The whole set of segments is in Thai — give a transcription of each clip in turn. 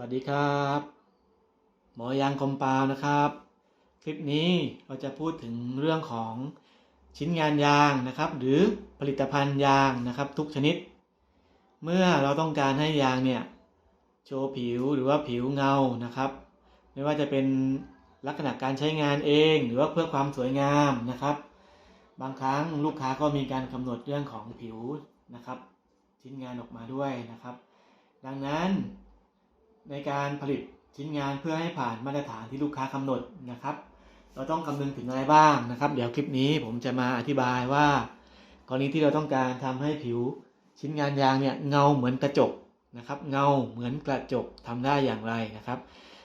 วัสดีครับ หมอยางคมปาวนะครับ คลิปนี้เราจะพูดถึงเรื่องของชิ้นงานยางนะครับ หรือผลิตภัณฑ์ยางนะครับทุกชนิด เมื่อเราต้องการให้ยางเนี่ยโชว์ผิวหรือว่าผิวเงานะครับ ไม่ว่าจะเป็นลักษณะการใช้งานเอง หรือว่าเพื่อความสวยงามนะครับ บางครั้งลูกค้าก็มีการกำหนดเรื่องของผิวนะครับ ชิ้นงานออกมาด้วยนะครับ ดังนั้น ในการผลิตชิ้นงานเพื่อให้ผ่านมาตรฐานที่ลูกค้ากำหนดนะครับ เราต้องคำนึงถึงอะไรบ้างนะครับ เดี๋ยวคลิปนี้ผมจะมาอธิบายว่ากรณีที่เราต้องการทำให้ผิวชิ้นงานยางเนี่ยเงาเหมือนกระจกนะครับเงาเหมือนกระจกทำได้อย่างไรนะครับ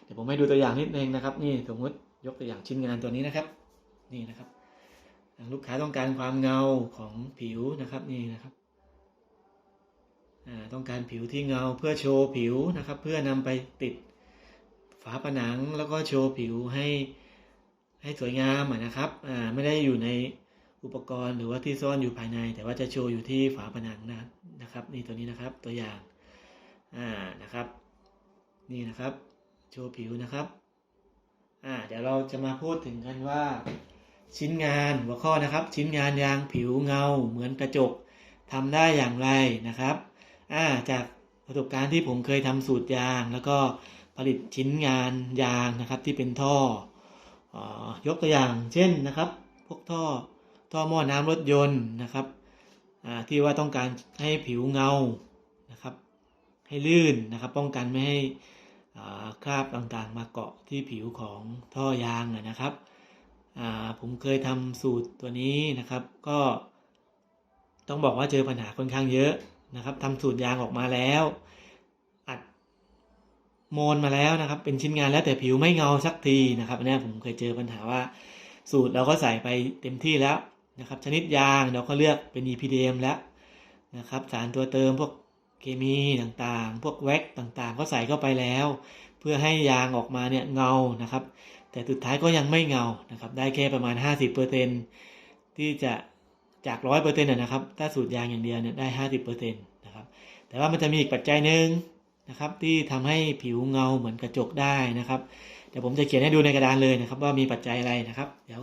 เดี๋ยวผมให้ดูตัวอย่างนิดนึงนะครับ นี่สมมติยกตัวอย่างชิ้นงานตัวนี้นะครับ นี่นะครับ ลูกค้าต้องการความเงาของผิวนะครับนี่นะครับ ต้องการผิวที่เงาเพื่อโชว์ผิวนะครับ เพื่อนำไปติดฝาผนังแล้วก็โชว์ผิวให้ให้สวยงามนะครับไม่ได้อยู่ในอุปกรณ์หรือว่าที่ซ่อนอยู่ภายใน แต่ว่าจะโชว์อยู่ที่ฝาผนังนะนะครับนี่ตัวนี้นะครับตัวอย่างอ่านะครับ นี่นะครับ โชว์ผิวนะครับอ่าเดี๋ยวเราจะมาพูดถึงกันว่าชิ้นงานหัวข้อนะครับ ชิ้นงานยางผิวเงา เหมือนกระจกทำได้อย่างไรนะครับ อ่าจากประสบการณ์ที่ผมเคยทำสูตรยาง แล้วก็ผลิตชิ้นงานยางนะครับที่เป็นท่ออยกตัวอย่างเช่นนะครับ พวกท่อท่อหม้อน้ำรถยนต์นะครับที่ว่าต้องการให้ผิวเงานะครับ ให้ลื่นนะครับ ป้องกันไม่ให้คราบต่างๆ มาเกาะที่ผิวของท่อยางนะครับผมเคยทำสูตรตัวนี้นะครับ ก็ต้องบอกว่าเจอปัญหาค่อนข้างเยอะ นะครับทำสูตรยางออกมาแล้ว อัดโมนมาแล้วนะครับ เป็นชิ้นงานแล้วแต่ผิวไม่เงาสักทีนะครับอันนี้ผมเคยเจอปัญหาว่า สูตรเราก็ใส่ไปเต็มที่แล้วนะครับ ชนิดยางเราก็เลือกเป็น EPDM แล้วนะครับ สารตัวเติมพวกเคมีต่างๆ พวกแว็กต่างๆ ก็ใส่เข้าไปแล้ว เพื่อให้ยางออกมาเนี่ยเงานะครับ แต่สุดท้ายก็ยังไม่เงานะครับ ได้แค่ประมาณ 50%ที่จะ จากร้อยเปอร์เซ็นต์นะครับ ถ้าสูตรยางอย่างเดียวเนี่ยได้ห้าสิบเปอร์เซ็นต์นะครับ แต่ว่ามันจะมีอีกปัจจัยหนึ่งนะครับที่ทำให้ผิวเงาเหมือนกระจกได้นะครับ เดี๋ยวผมจะเขียนให้ดูในกระดานเลยนะครับ ว่ามีปัจจัยอะไรนะครับ เดี๋ยว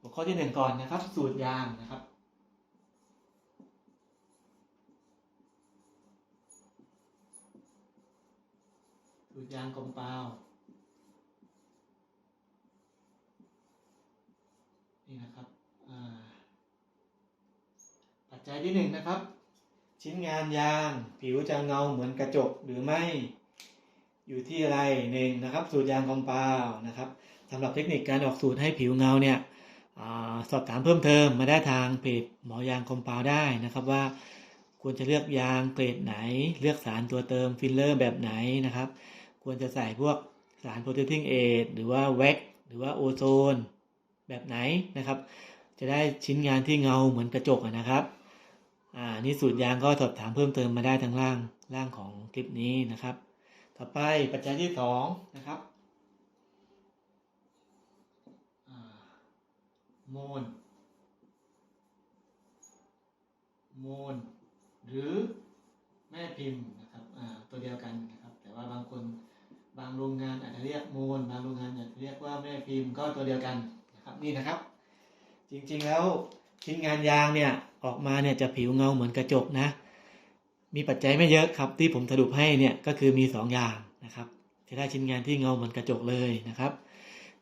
หัวข้อที่หนึ่งก่อนนะครับ สูตรยางนะครับสูตรยางกลมเปล่านี่นะครับ อ่าปัจจัย ที่หนึ่งนะครับ ชิ้นงานยาง ผิวจะเงาเหมือนกระจกหรือไม่ อยู่ที่อะไรหนึ่งนะครับ สูตรยางคอมเปานะครับสำหรับเทคนิคการออกสูตรให้ผิวเงาเนี่ยอสอบถามเพิ่มเติมมาได้ทางเพจหมอยางคอมเปาวได้นะครับว่าควรจะเลือกยางเกรดไหน เลือกสารตัวเติมฟิลเลอร์แบบไหนนะครับ ควรจะใส่พวกสารโปรตีนเอทหรือว่าแว็กหรือว่าโอโซน แบบไหนนะครับ จะได้ชิ้นงานที่เงาเหมือนกระจกนะครับ อ่านี่สูตรยางก็สอบถามเพิ่มเติมมาได้ทางล่างล่างของคลิปนี้นะครับ ต่อไปปัจจัยที่สองนะครับโมนโมนหรือแม่พิมพ์นะครับตัวเดียวกันนะครับ แต่ว่าบางคนบางโรงงานอาจจะเรียกโมนบางโรงงานอาจจะเรียกว่าแม่พิมพ์ก็ตัวเดียวกันนะครับนี่นะครับ จริงๆแล้ว ชิ้นงานยางเนี่ยออกมาเนี่ยจะผิวเงาเหมือนกระจกนะ มีปัจจัยไม่เยอะครับที่ผมสรุปให้เนี่ยก็คือมี 2 อย่างนะครับ จะได้ชิ้นงานที่เงาเหมือนกระจกเลยนะครับ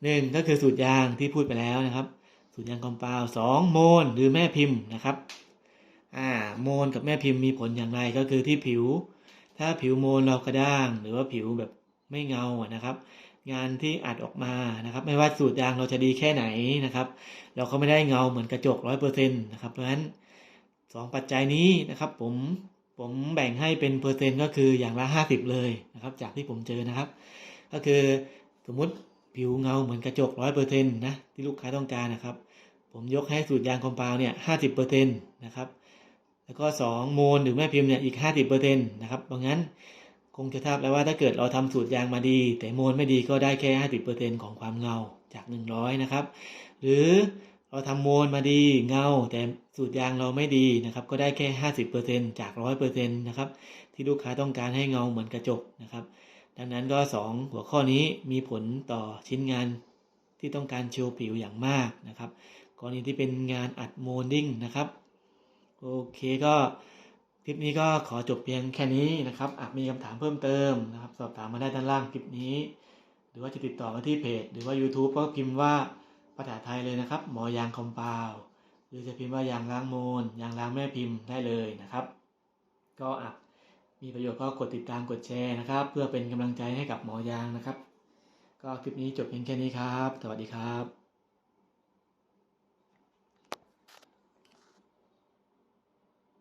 หนึ่งก็คือสูตรยางที่พูดไปแล้วนะครับ สูตรยางคอมเปาสองโมนหรือแม่พิมพ์นะครับอ่าโมนกับแม่พิมพ์มีผลอย่างไรก็คือที่ผิว ถ้าผิวโมนเรากระด้าง หรือว่าผิวแบบไม่เงานะครับ งานที่อัดออกมานะครับ ไม่ว่าสูตรยางเราจะดีแค่ไหนนะครับ เราก็ไม่ได้เงาเหมือนกระจกร้อยเปอร์เซ็นต์นะครับ เพราะฉะนั้นสองปัจจัยนี้นะครับ ผมผมแบ่งให้เป็นเปอร์เซ็นต์ก็คืออย่างละห้าสิบเลยนะครับ จากที่ผมเจอนะครับ ก็คือสมมุติผิวเงาเหมือนกระจกร้อยเปอร์เซ็นต์นะที่ลูกค้าต้องการนะครับ ผมยกให้สูตรยางคอมเปาวเนี่ยห้าสิบเปอร์เซ็นต์นะครับแล้วก็สองโมนหรือแม่พิมพ์เนี่ยอีกห้าสิบเปอร์เซ็นต์นะครับเพราะงั้น คงจะทราบแล้วว่าถ้าเกิดเราทำสูตรยางมาดี แต่โมนไม่ดีก็ได้แค่ห้าสิบเปอร์เซ็นของความเงาจากหนึ่งร้อยนะครับ หรือเราทำโมนมาดีเงา แต่สูตรยางเราไม่ดีนะครับ ก็ได้แค่ห้าสิบเปอร์เซ็นจากร้อยเปอร์เซ็นะครับ ที่ลูกค้าต้องการให้เงาเหมือนกระจกนะครับ ดังนั้นก็สองหัวข้อนี้มีผลต่อชิ้นงานที่ต้องการโชว์ผิวอย่างมากนะครับ กรณีที่เป็นงานอัดโมลดิ้งนะครับ โอเคก็ ลิปนี้ก็ขอจบเพียงแค่นี้นะครับอาจมีคำถามเพิ่มเติมนะครับ สอบถามมาได้ด้านล่างคลิปนี้ หรือว่าจะติดต่อมาที่เพจ หรือว่า YouTube ก็พิมพ์ว่าภาษาไทยเลยนะครับ หมอยางคอมเปาหรือจะพิมพ์ว่ายางล้างโมลยางล้างแม่พิมพ์ได้เลยนะครับ ก็อาจมีประโยชน์ก็กดติดตามกดแชร์นะครับ เพื่อเป็นกำลังใจให้กับหมอยางนะครับ ก็คลิปนี้จบเพียงแค่นี้ครับ สวัสดีครับ